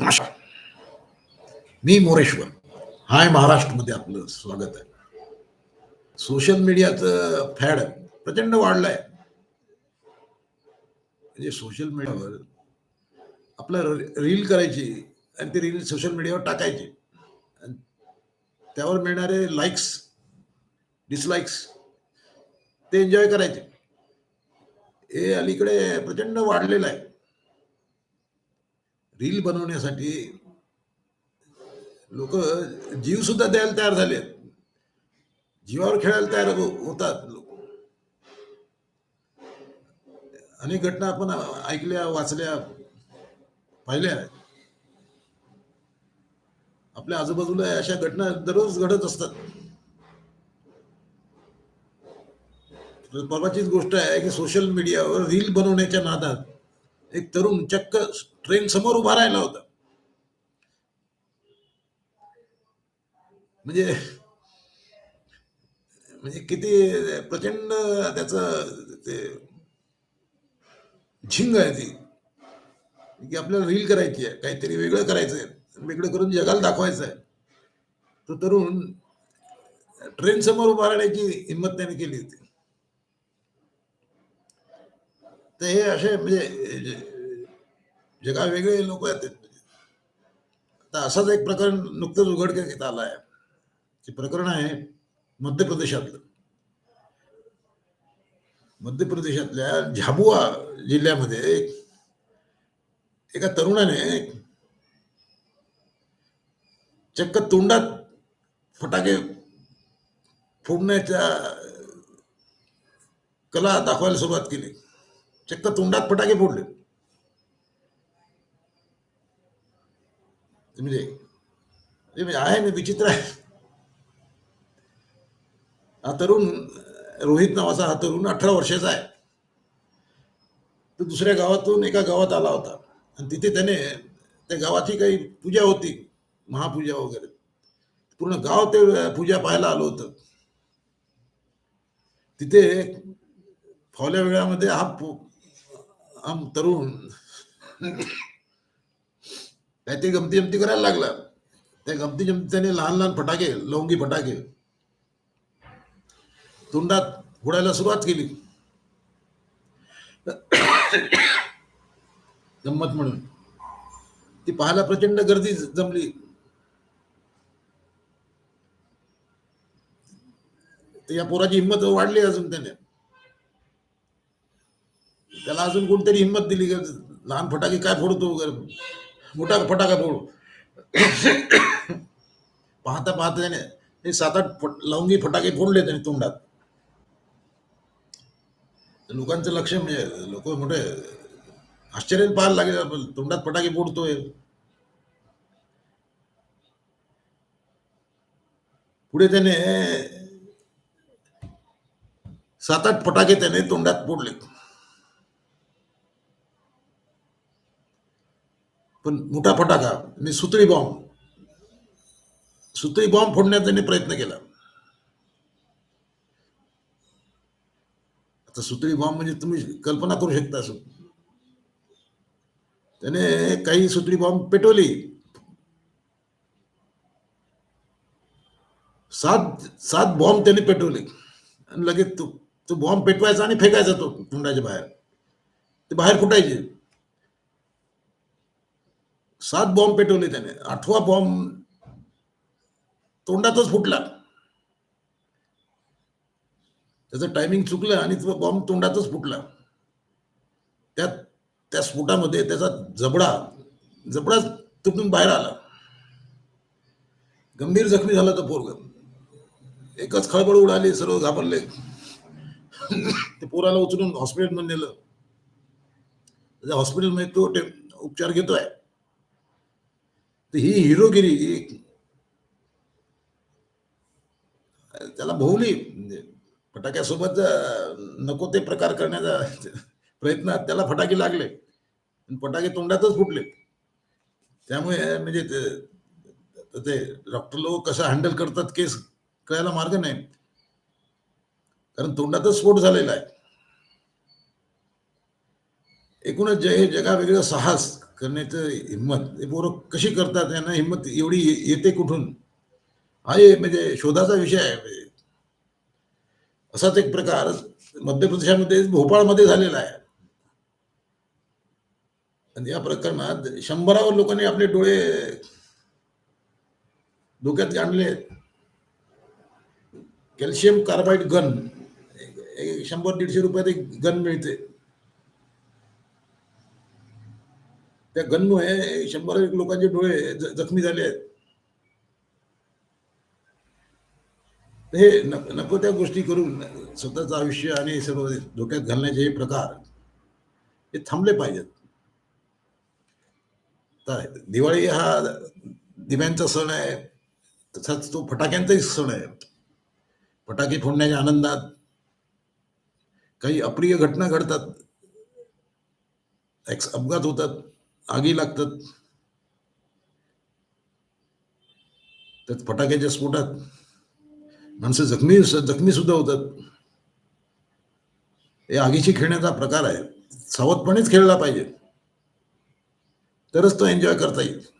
नमस्कार. मी मोरेश्वर. हाय महाराष्ट्रमध्ये आपलं स्वागत आहे. सोशल मीडियाचं फॅड प्रचंड वाढलंय. म्हणजे सोशल मीडियावर आपलं रील करायची आणि ते रील सोशल मीडियावर टाकायची. आणि त्यावर मिळणारे लाईक्स डिसलाईक्स ते एन्जॉय करायचे. हे अलीकडे प्रचंड वाढलेलं आहे. रील बनवण्यासाठी लोक जीव सुद्धा द्यायला तयार झाले जीवावर खेळायला तयार हो-, होतात लोक. अनेक घटना आपण ऐकल्या वाचल्या पाहिल्या. आपल्या आजूबाजूला अशा घटना दररोज घडत असतात. परवाचीच गोष्ट आहे की सोशल मीडियावर रील बनवण्याच्या नादात एक तरुण चक्क ट्रेन समोर उभा राहिला होता. म्हणजे म्हणजे किती प्रचंड त्याच ते झिंग आहे ती. की आपल्याला रील करायची आहे काहीतरी वेगळं करायचं आहे वेगळं करून जगाला दाखवायचं आहे तो तरुण ट्रेन समोर उभा राहण्याची हिंमत त्याने केली होती. तर हे असे म्हणजे जगा वेगळे लोक आहेत आता असाच एक प्रकरण नुकतंच उघडकीस आलं आहे ते प्रकरण आहे मध्य प्रदेशातलं मध्य प्रदेशातल्या झाबुआ जिल्ह्यामध्ये एका तरुणाने चक्क तोंडात फटाके फोडण्याच्या कला दाखवायला सुरुवात केली. चक्क तोंडात फटाके फोडले. म्हणजे आहे ना विचित्र आहे. हा तरुण रोहित नावाचा हा तरुण अठरा वर्षाचा आहे. तो दुसऱ्या गावातून एका गावात आला होता. आणि तिथे त्याने त्या गावाची काही पूजा होती महापूजा वगैरे. पूर्ण गाव ते पूजा पाहायला आलं होतं. तिथे फावल्या वेळामध्ये हा हा तरुण. काहीतरी गमती जमती करायला लागला. त्या गमती जमती त्याने लहान लहान फटाके लवंगी फटाके तोंडात फोडायला सुरुवात केली. गंमत म्हणून. ती पाहायला प्रचंड गर्दी जमली. या पोराची हिंमत वाढली अजून त्याने. त्याला अजून कोणतरी हिंमत दिली का? लहान फटाके काय फोडतो वगैरे? मोठा फटाका फोड. पाहता पाहता त्याने हे सात आठ फट लवंगी फटाके फोडले त्याने तोंडात. लोकांचं लक्ष म्हणजे लोक मोठे आश्चर्य पाहायला लागले आपण तोंडात फटाके फोडतोय. पुढे त्याने सात आठ फटाके त्याने तोंडात फोडले पण मोठा फटाका. मी सुतळी बॉम्ब सुतळी बॉम्ब फोडण्याचा त्याने प्रयत्न केला. आता सुतळी बॉम्ब म्हणजे तुम्ही कल्पना करू शकता असं. त्याने काही सुतळी बॉम्ब पेटवली. सात सात बॉम्ब त्याने पेटवले. आणि लगेच तो तो बॉम्ब पेटवायचा आणि फेकायचा तो तोंडाच्या बाहेर. ते बाहेर फुटायचे. सात बॉम्ब पेटवले त्याने. आठवा बॉम्ब तोंडातच फुटला. त्याचं टायमिंग चुकलं आणि तो बॉम्ब तोंडातच फुटला. त्यात त्या स्फोटामध्ये त्याचा जबडा जबडा तुटून बाहेर आला. गंभीर जखमी झाला तो पोरग. एकच खळबळ उडाली सर्व घाबरले. ते पोराला उचलून हॉस्पिटलमध्ये नेलं. हॉस्पिटलमध्ये तो ते उपचार घेतोय. तर ही हिरोगिरी त्याला भोवली. म्हणजे फटाक्यासोबत नको ते प्रकार करण्याचा प्रयत्न त्याला फटाके लागले. फटाके तोंडातच फुटले. त्यामुळे म्हणजे ते- डॉक्टर लोक कसं हँडल करतात केस कळायला मार्ग नाही. कारण तोंडातच स्फोट झालेला आहे. एकूणच जय हे जगा वेगळं साहस. करण्याचं हिंमत हे पोरं कशी करतात यांना हिंमत एवढी येते कुठून? हा म्हणजे शोधाचा विषय आहे. म्हणजे असाच एक प्रकार मध्य प्रदेशामध्ये भोपाळमध्ये झालेला आहे. आणि या प्रकरणात शंभरावर लोकांनी आपले डोळे धोक्यात आणले. कॅल्शियम कार्बाईड गन शंभर दीडशे रुपयात एक गन मिळते. त्या गनमुळे शंभर एक लोकांचे डोळे जखमी झाले आहेत. हे नको त्या गोष्टी करून स्वतःचं आयुष्य आणि सर्व धोक्यात घालण्याचे हे प्रकार हे थांबले पाहिजेत. दिवाळी हा दिव्यांचा सण आहे तसाच तो फटाक्यांचाही सण आहे. फटाके फोडण्याच्या आनंदात काही अप्रिय घटना घडतात अपघात होतात. आगी लागतात. त्यात फटाक्याच्या स्फोटात. माणसं जखमी जखमी सुद्धा होतात. हे आगीशी खेळण्याचा प्रकार आहे. सावधपणेच खेळला पाहिजे. तरच तो एन्जॉय करता येईल.